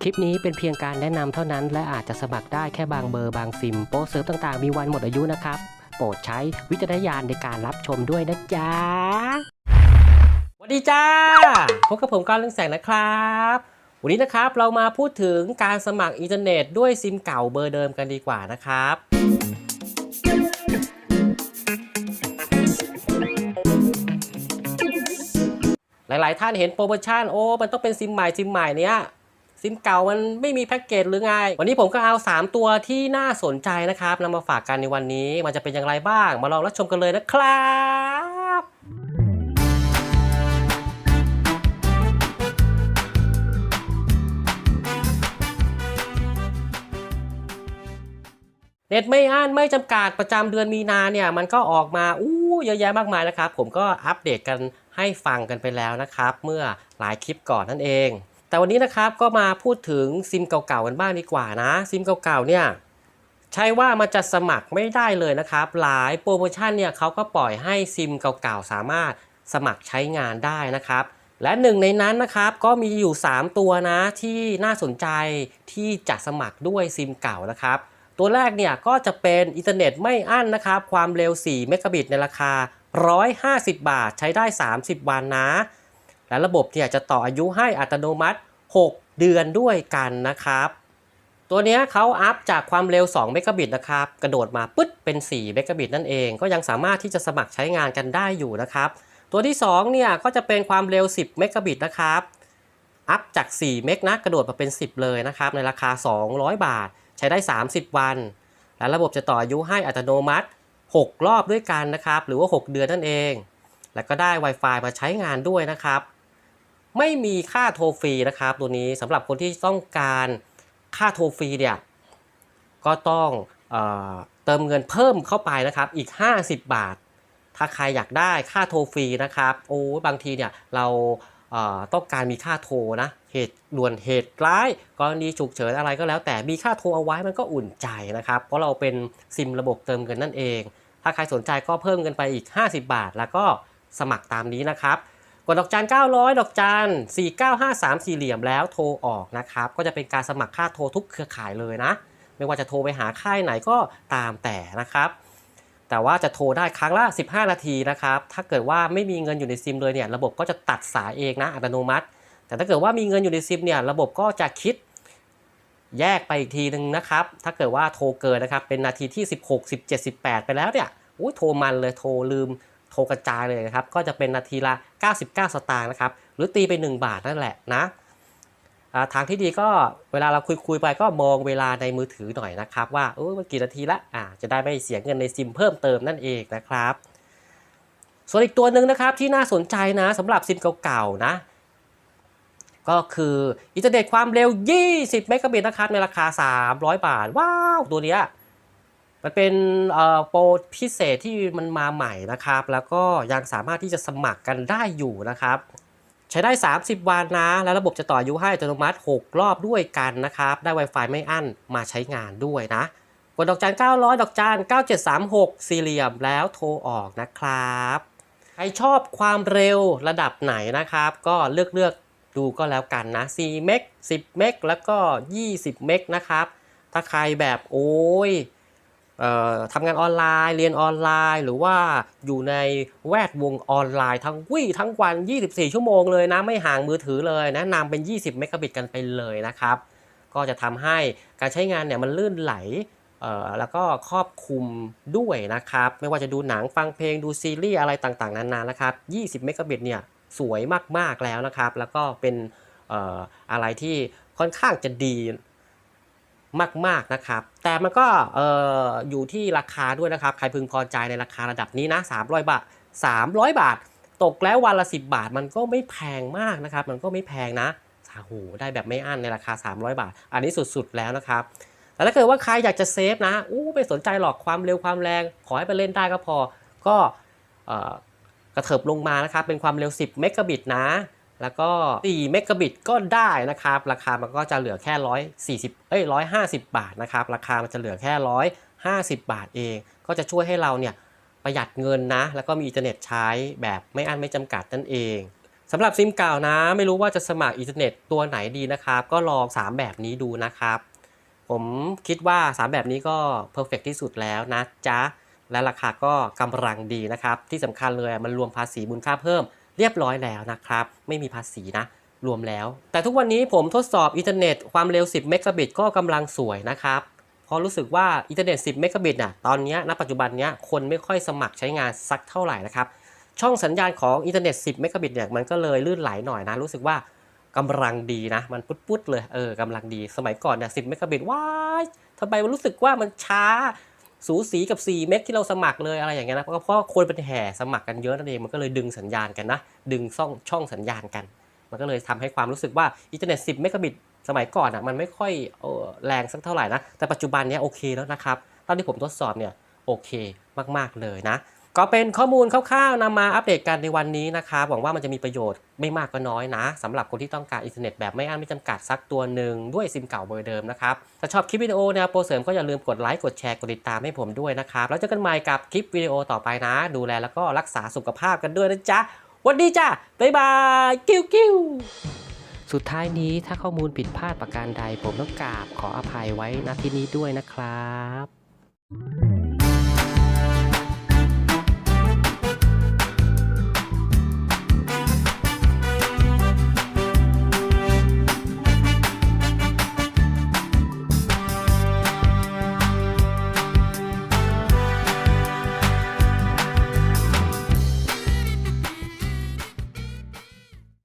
คลิปนี้เป็นเพียงการแนะนำเท่านั้น และอาจจะสมัครได้แค่บางเบอร์บางซิม โปรเซิร์ฟต่างๆ มีวันหมดอายุนะครับ โปรดใช้วิจารณญาณในการรับชมด้วยนะจ๊ะสวัสดีจ้า พบกับผมก้าวเรืองแสงนะครับ วันนี้นะครับเรามาพูดถึงการสมัครอินเทอร์เน็ตด้วยซิมเก่าเบอร์เดิมกันดีกว่านะครับหลาย ๆ ท่านเห็นโปรโมชั่นโอ้ มันต้องเป็นซิมใหม่ซิมใหม่เนี้ย ซิมเก่ามันไม่มีแพ็กเกจหรือไง วันนี้ผมก็เอา 3 ตัวที่น่าสนใจนะครับนำมาฝากกันในวันนี้มันจะเป็นอย่างไรบ้าง มาลองรับชมกันเลยนะครับเน็ตไม่อั้นไม่จำกัดประจำเดือนมีนาเนี่ยมันก็ออกมาอู้เยอะแยะมากมายนะครับ ผมก็อัปเดตกันให้ฟังกันไปแล้วนะครับ เมื่อหลายคลิปก่อนนั่นเอง แต่วันนี้นะครับก็มาพูดถึงซิมเก่าๆกันบ้างดีกว่านะ ซิมเก่าๆเนี่ยใช่ว่ามันจะสมัครไม่ได้เลยนะครับ หลายโปรโมชั่นเนี่ยเขาก็ปล่อยให้ซิมเก่าๆสามารถสมัครใช้งานได้นะครับ และหนึ่งในนั้นนะครับก็มีอยู่ 3 ตัวนะที่น่าสนใจที่จะสมัครด้วยซิมเก่านะครับ ตัวแรกเนี่ยก็จะเป็นอินเทอร์เน็ตไม่อั้นนะครับ ความเร็ว4เมกะบิตในราคา 150 บาทใช้ได้ 30 วันนะ และระบบเนี่ยจะต่ออายุให้อัตโนมัติ 6 เดือนด้วยกันนะครับ ตัวนี้เขาอัพจากความเร็ว2เมกะบิตนะครับ กระโดดมาปึ๊ดเป็น4เมกะบิตนั่นเอง ก็ยังสามารถที่จะสมัครใช้งานกันได้อยู่นะครับ ตัวที่2เนี่ยก็จะเป็นความเร็ว 10เมกะบิตนะครับ อัพจาก 4 เมกนะกระโดดมาเป็น 10 เลยนะครับ ในราคา 200 บาท ใช้ได้ 30 วัน และระบบจะต่ออายุให้อัตโนมัติ 6 รอบด้วยกันนะครับ หรือว่า 6 เดือนนั่นเอง แล้วก็ได้ Wi-Fi มาใช้งานด้วยนะครับ ไม่มีค่าโทรฟรีนะครับ ตัวนี้สำหรับคนที่ต้องการค่าโทรฟรีเนี่ยก็ต้องเอเติมเงินเพิ่มเข้าไปนะครับอีก 50 บาท ถ้าใครอยากได้ค่าโทรฟรีนะครับโอ้บางทีเนี่ยเราเต้องการมีค่าโทรนะเหตุด่วนเหตุร้ายกรณีฉุกเฉินอะไรก็แล้ว แต่มีค่าโทรเอาไว้มันก็อุ่นใจนะครับ เพราะเราเป็นซิมระบบเติมเงินนั่นเอง ถ้าใครสนใจก็เพิ่มเงินไปอีก 50 บาท แล้วก็สมัครตามนี้นะครับ กดดอกจัน900 ดอกจัน4953 สี่เหลี่ยมแล้วโทรออกนะครับ ก็จะเป็นการสมัครค่าโทรทุกเครือข่ายเลยนะ ไม่ว่าจะโทรไปหาค่ายไหนก็ตามแต่นะครับ แต่ว่าจะโทรได้ครั้งละ 15 นาทีนะครับ ถ้าเกิดว่าไม่มีเงินอยู่ในซิมเลยเนี่ย ระบบก็จะตัดสายเองนะอัตโนมัติ แต่ถ้าเกิดว่ามีเงินอยู่ในซิมเนี่ย ระบบก็จะคิดแยกไปอีกทีหนึ่งนะครับ ถ้าเกิดว่าโทรเกินนะครับ เป็นนาทีที่ 16 17 18 ไปแล้วเนี่ยอุ้ยโทรมันเลย โทรลืม โทรกระจายเลยนะครับ ก็จะเป็นนาทีละ 99 สตางค์นะครับ หรือตีไป 1 บาทนั่นแหละนะทางที่ดีก็เวลาเราคุยคุยๆไปก็มองเวลาในมือถือหน่อยนะครับ ว่าเออมันกี่นาทีละอ่าจะได้ไม่เสียเงินในซิมเพิ่มเติมนั่นเองนะครับ ส่วนอีกตัวหนึ่งนะครับที่น่าสนใจนะสำหรับซิมเก่าๆนะ ก็คืออินเทอร์เน็ตความเร็ว 20 เมกะบิตนะครับในราคา 300 บาท ว้าว ตัวเนี้ย มันเป็นโปรพิเศษที่มันมาใหม่นะครับ แล้วก็ยังสามารถที่จะสมัครกันได้อยู่นะครับ ใช้ได้ 30 วันนะ แล้วระบบจะต่ออายุให้อัตโนมัติ 6 รอบด้วยกันนะครับ ได้ Wi-Fi ไม่อั้นมาใช้งานด้วยนะกดดอกจัน900 ดอกจัน9736 สี่เหลี่ยมแล้วโทรออกนะครับ ใครชอบความเร็วระดับไหนนะครับ ก็เลือกเลือกดูก็แล้วกันนะ4เมก10 เมกแล้วก็ 20 เมกนะครับ ถ้าใครแบบโอ้ย ทำงานออนไลน์ เรียนออนไลน์ หรือว่าอยู่ในแวดวงออนไลน์ทั้งวี่ทั้งวัน 24 ชั่วโมงเลยนะไม่ห่างมือถือเลยนะนำเป็น 20 เมกะบิตกันไปเลยนะครับ ก็จะทำให้การใช้งานเนี่ยมันลื่นไหลแล้วก็ครอบคลุมด้วยนะครับ ไม่ว่าจะดูหนังฟังเพลงดูซีรีส์อะไรต่างๆ นานานะครับ 20 เมกะบิตเนี่ยสวยมากๆแล้วนะครับ แล้วก็เป็นอะไรที่ค่อนข้างจะดี มากๆนะครับ แต่มันก็อออยู่ที่ราคาด้วยนะครับ ใครพึงพอใจในราคาระดับนี้นะ 300 บาท 300 บาท ตกแล้ววันละ 10 บาท มันก็ไม่แพงมากนะครับ มันก็ไม่แพงนะโอ้โหได้แบบไม่อั้นในราคา 300 บาท อันนี้สุดๆแล้วนะครับแต่ถ้าเกิดว่าใครอยากจะเซฟนะอู้ไม่สนใจหรอกความเร็วความแรง ขอให้ไปเล่นได้ก็พอ ก็กระเถิบลงมานะครับ เป็นความเร็ว 10 เมกะบิตนะ แล้วก็4เมกะบิตก็ได้นะครับ ราคามันก็จะเหลือแค่ 140 เอ้ย 150 บาทนะครับ ราคามันจะเหลือแค่ 150 บาทเอง ก็จะช่วยให้เราเนี่ยประหยัดเงินนะ แล้วก็มีอินเทอร์เน็ตใช้แบบไม่อั้นไม่จำกัดนั่นเองสำหรับซิมเก่านะ ไม่รู้ว่าจะสมัครอินเทอร์เน็ตตัวไหนดีนะครับ ก็ลอง 3 แบบนี้ดูนะครับ ผมคิดว่า 3 แบบนี้ก็เพอร์เฟกที่สุดแล้วนะจ๊ะ และราคาก็กำลังดีนะครับ ที่สำคัญเลยมันรวมภาษีมูลค่าเพิ่ม เรียบร้อยแล้วนะครับ ไม่มีภาษีนะ รวมแล้ว แต่ทุกวันนี้ผมทดสอบอินเทอร์เน็ตความเร็ว 10 เมกะบิตก็กำลังสวยนะครับพราะรู้สึกว่าอินเทอร์เน็ต 10 เมกะบิตน่ะตอนนี้ณปัจจุบันนี้คนไม่ค่อยสมัครใช้งานสักเท่าไหร่นะครับช่องสัญญาณของอินเทอร์เน็ต 10 เมกะบิตเนี่ยมันก็เลยลื่นไหลหน่อยนะ รู้สึกว่ากำลังดีนะ มันปุ๊ดๆเลยเออกำลังดีสมัยก่อนเนี่ย10 เมกะบิตว้ายทำไมมันรู้สึกว่ามันช้า สูสีกับ 4 เมกที่เราสมัครเลยอะไรอย่างเงี้ยนะเพราะเพราคนเป็นแห่สมัครกันเยอะนั่นเองมันก็เลยดึงสัญญาณกันนะ ดึงช่องช่องสัญญาณกัน มันก็เลยทำให้ความรู้สึกว่าอินเทอร์เน็ต 10 เมกะบิตสมัยก่อนอะมันไม่ค่อยออแรงสักเท่าไหร่นะ แต่ปัจจุบันเนี้ยโอเคแล้วนะครับตอนที่ผมทดสอบเนี่ยโอเคมาก ๆ เลยนะ ก็เป็นข้อมูลคร่าวๆนำมาอัปเดตกันในวันนี้นะครับหวังว่ามันจะมีประโยชน์ไม่มากก็น้อยนะสำหรับคนที่ต้องการอินเทอร์เน็ตแบบไม่อั้นไม่จำกัดสักตัวหนึ่งด้วยซิมเก่าเบอร์เดิมนะครับ ถ้าชอบคลิปวิดีโอแนวโปรเสริมก็อย่าลืมกดไลค์กดแชร์กดติดตามให้ผมด้วยนะครับ แล้วเจอกันใหม่กับคลิปวิดีโอต่อไปนะ ดูแลแล้วก็รักษาสุขภาพกันด้วยนะจ๊ะวันดีจ้าบ๊ายบายกิ้วกิ้วสุดท้ายนี้ถ้าข้อมูลผิดพลาดประการใดผมต้องกราบขออภัยไว้ณที่นี้ด้วยนะครับ